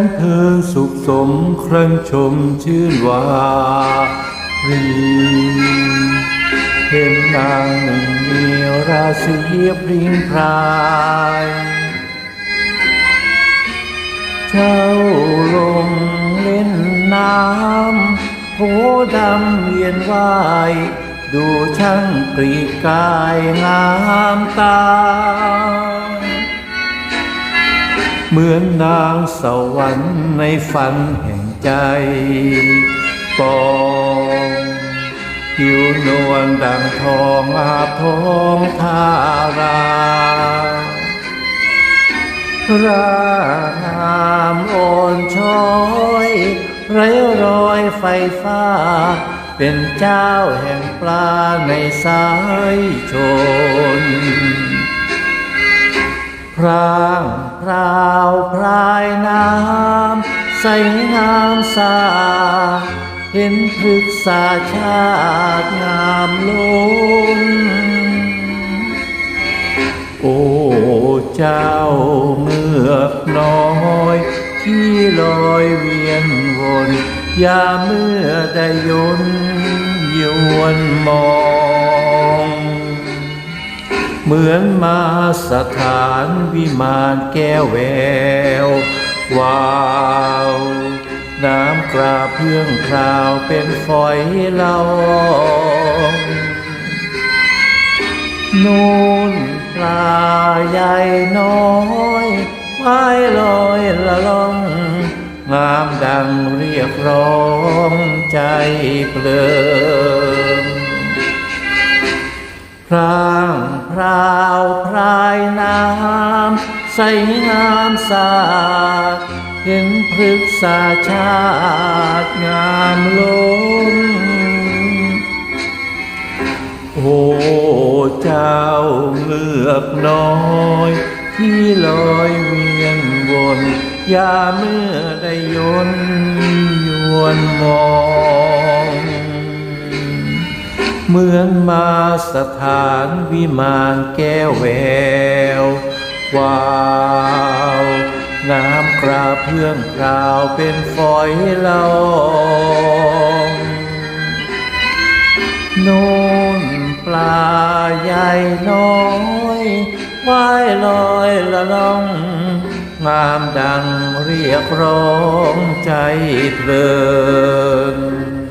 นเพลินสุขสมครั้งชมชื่นวารีเห็นนางหนึ่งมีราศีพริ้งพรายเจ้าลงเล่นน้ำโหดำเวียนว่าย ดูช่างกรีกายงามตา เหมือนนางสวรรค์ในฝันแห่งใจปองผิวนวลดังทองอาทองทาราระงามโอนช้อยไร้รอยไฟฟ้า เป็นเจ้าแห่งปลาในสายชน พราง ราวพรายน้ำใสงามสาเห็นพฤกษาชาติงามล้นโอ้เจ้าเงือกน้อย ที่ลอยเวียนวนยาเมื่อได้ยน เหมือนมาสถานวิมานแก้วแวววาวน้ำกราเพื่องคราวเป็นฝอยละอองนูนปลาใหญ่น้อยไม้ลอยละล่อง งามดังเรียกร้องใจเพลิน พรางพราวพรายน้ำใสงามสาดเห็นพฤกษาชาติงามล้นโอ้เจ้าเงือกน้อย ที่ลอยเวียนวนยาเมื่อได้ยนยวนมอง เหมือนมาสถานวิมานแก้วแวววาวน้ำกราเพื่องคราวเป็นฝอยละองโน่นปลาใหญ่น้อยว่ายลอยละล่อง งามดังเรียกร้องใจเพลิน